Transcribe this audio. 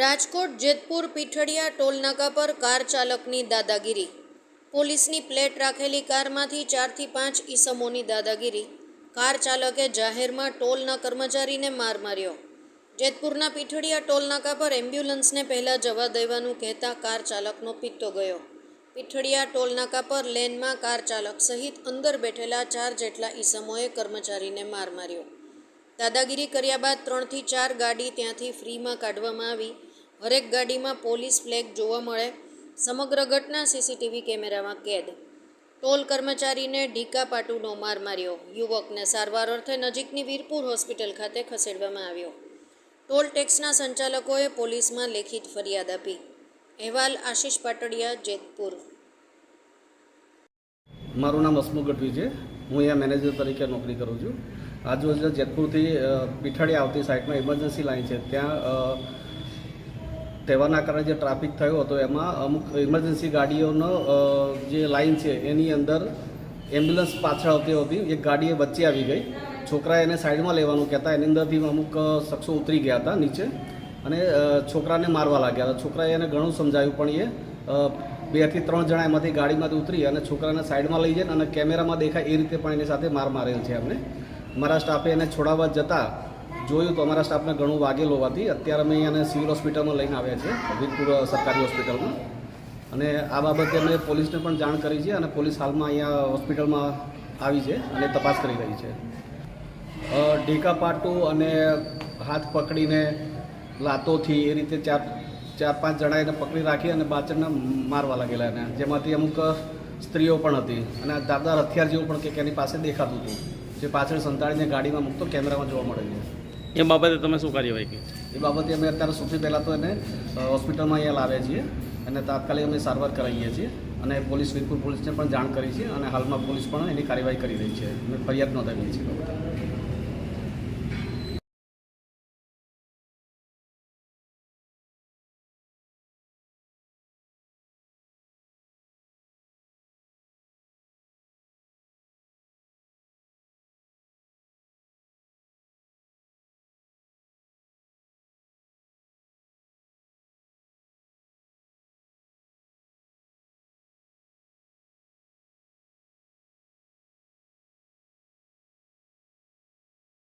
રાજકોટ, જેતપુર, પીઠડિયા, ટોલનાકા પર કાર ચાલકની દાદાગીરી. પોલીસની પ્લેટ રાખેલી કારમાંથી ચારથી પાંચ ઈસમોની દાદાગીરી. કાર ચાલકે જાહેરમાં ટોલના કર્મચારીને માર માર્યો. જેતપુરના પીઠડિયા ટોલનાકા પર એમ્બ્યુલન્સને પહેલાં જવા દેવાનું કહેતા કાર ચાલકનો પિત્તો ગયો. પીઠડિયા ટોલનાકા પર લેનમાં કાર ચાલક સહિત અંદર બેઠેલા ચાર જેટલા ઈસમોએ કર્મચારીને માર માર્યો. દાદાગીરી કર્યા બાદ ત્રણથી ચાર ગાડી ત્યાંથી ફ્રીમાં કાઢવામાં આવી. હરેક ગાડીમાં પોલીસ ફ્લેગ જોવા મળે, સમગ્ર ઘટના સીસીટીવી કેમેરામાં કેદ. ટોલ કર્મચારીને ઢીકા પાટુનો માર માર્યો. યુવકને સારવાર અર્થે નજીકની વીરપુર હોસ્પિટલ ખાતે ખસેડવામાં આવ્યો. ટોલ ટેક્સના સંચાલકોએ પોલીસમાં લેખિત ફરિયાદ આપી. અહેવાલ આશિષ પાટડિયા, જેતપુર. મારું નામ હસમુખ ગઢવી છે. હું અહીંયા મેનેજર તરીકે નોકરી કરું છું. આજુબાજુ જેતપુરથી પીઠાડી આવતી સાઈડમાં ઇમરજન્સી લાઈન છે. ત્યાં અ, તહેવારના કારણે જે ટ્રાફિક થયો હતો એમાં અમુક ઇમરજન્સી ગાડીઓનો જે લાઈન છે એની અંદર એમ્બ્યુલન્સ પાછળ આવતી હતી. એક ગાડી વચ્ચે આવી ગઈ. છોકરાએ એને સાઈડમાં લેવાનું કહેતા એની અંદરથી અમુક શખ્સો ઉતરી ગયા હતા નીચે અને છોકરાને મારવા લાગ્યા હતા. છોકરાએ એને ઘણું સમજાયું પણ એ બેથી ત્રણ જણા એમાંથી ગાડીમાંથી ઉતરી અને છોકરાને સાઈડમાં લઈ જાય અને કેમેરામાં દેખાય એ રીતે પણ એની સાથે માર મારેલ છે એમને. મારા સ્ટાફે એને છોડાવવા જતાં જોયું તો અમારા સ્ટાફને ઘણું વાગેલ હોવાથી અત્યારે અમે એને સિવિલ હોસ્પિટલમાં લઈને આવ્યા છે વીરપુર સરકારી હોસ્પિટલમાં. અને આ બાબતે અમે પોલીસને પણ જાણ કરી છે અને પોલીસ હાલમાં અહીંયા હોસ્પિટલમાં આવી છે અને તપાસ કરી રહી છે. ઢેકા પાટું અને હાથ પકડીને લાતોથી એ રીતે ચાર ચાર, પાંચ જણા એને પકડી રાખી અને પાછળને મારવા લાગેલા એને. જેમાંથી અમુક સ્ત્રીઓ પણ હતી અને દાદા હથિયાર જેવું પણ કે એની પાસે દેખાતું હતું. જે પાછળ સંતાડીને ગાડીમાં મૂકતો કેમેરામાં જોવા મળે છે. એ બાબતે તમે શું કાર્યવાહી કરી? એ બાબતે અમે અત્યારે સૌથી પહેલાં તો એને હોસ્પિટલમાં અહીંયા લાવ્યા છીએ અને તાત્કાલિક અમે સારવાર કરાવીએ છીએ અને પોલીસ, વીરપુર પોલીસને પણ જાણ કરી છે અને હાલમાં પોલીસ પણ એની કાર્યવાહી કરી રહી છે. અમે ફરિયાદ નોંધાવીએ છીએ.